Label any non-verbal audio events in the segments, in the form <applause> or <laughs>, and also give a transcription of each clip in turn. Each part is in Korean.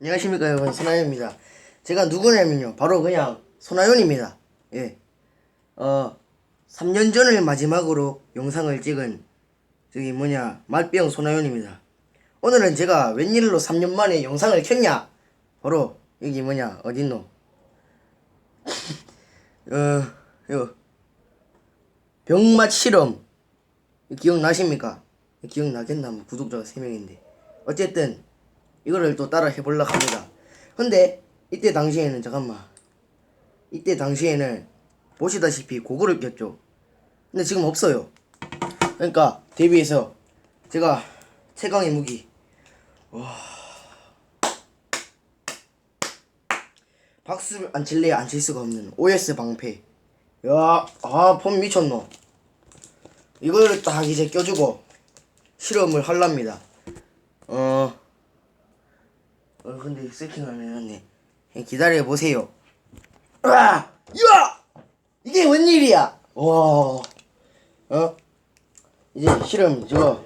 안녕하십니까 여러분. 소나연입니다. 제가 누구냐면요. 바로 그냥 소나연입니다. 예. 어 3년 전을 마지막으로 영상을 찍은 저기 뭐냐 말병 소나연입니다. 오늘은 제가 웬일로 3년 만에 영상을 켰냐? 바로 여기 뭐냐 어딨노? <laughs> 어 요. 병맛 실험. 기억나십니까? 기억나겠나? 뭐 구독자가 3명인데. 어쨌든 이거를 또 따라 해보려고 합니다. 근데 이때 당시에는 잠깐만. 이때 당시에는 보시다시피 고글을 꼈죠. 근데 지금 없어요. 그러니까 데뷔해서 제가 최강의 무기. 와. 박수를 안 칠래야 안 칠 수가 없는 OS 방패. 야아폼 미쳤노. 이거를 딱 이제 껴주고 실험을 할랍니다. 어, 어 근데 세팅을 안 해놨네 기다려 보세요. 아, 야 이게 웬일이야? 와, 어? 이제 실험 저거.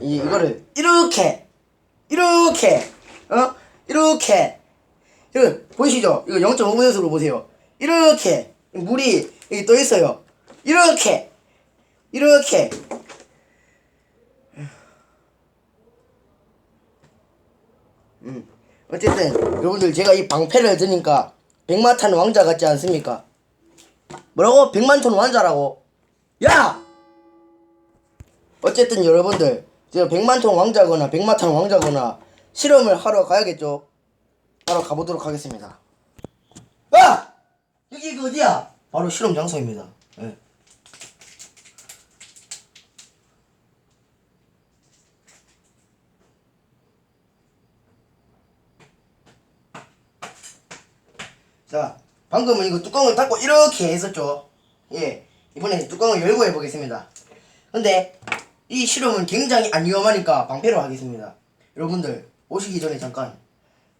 이 이거를 이렇게! 이렇게! 어? 이렇게! 이거 보이시죠? 이거 0.5분연속으로 보세요. 이렇게! 물이 여기 떠 있어요. 이렇게! 이렇게 음 어쨌든 여러분들 제가 이 방패를 드니까 백마탄 왕자 같지 않습니까? 뭐라고? 백만톤 왕자라고? 야! 어쨌든 여러분들 제가 백만톤 왕자거나 백마탄 왕자거나 실험을 하러 가야겠죠? 바로 가보도록 하겠습니다. 아! 여기 그 어디야? 바로 실험 장소입니다. 예. 자, 방금은 이거 뚜껑을 닫고 이렇게 했었죠. 예. 이번엔 뚜껑을 열고 해보겠습니다. 근데 이 실험은 굉장히 안 위험하니까 방패로 하겠습니다. 여러분들 오시기 전에 잠깐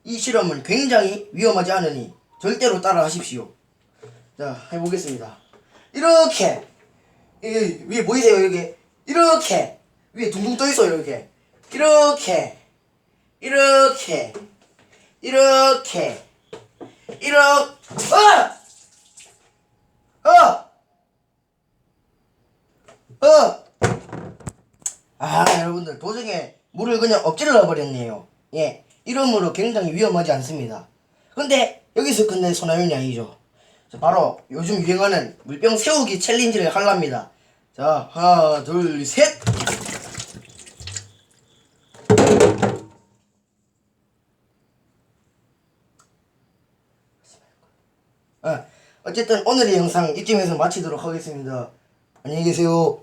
이 실험은 굉장히 위험하지 않으니 절대로 따라 하십시오. 자, 해보겠습니다. 이렇게 이 위에 보이세요 여기 이렇게 위에 둥둥 떠 있어요 이렇게 이렇게 이렇게 이렇게 이렇게 아! 아! 아! 아 여러분들 도중에 물을 그냥 억지로 넣어버렸네요. 예 이러므로 굉장히 위험하지 않습니다. 근데 여기서 끝낼 소나윤이 아니죠. 자, 바로 요즘 유행하는 물병 세우기 챌린지를 하랍니다. 자 하나 둘셋 아, 어쨌든 오늘의 영상 이쯤에서 마치도록 하겠습니다. 안녕히 계세요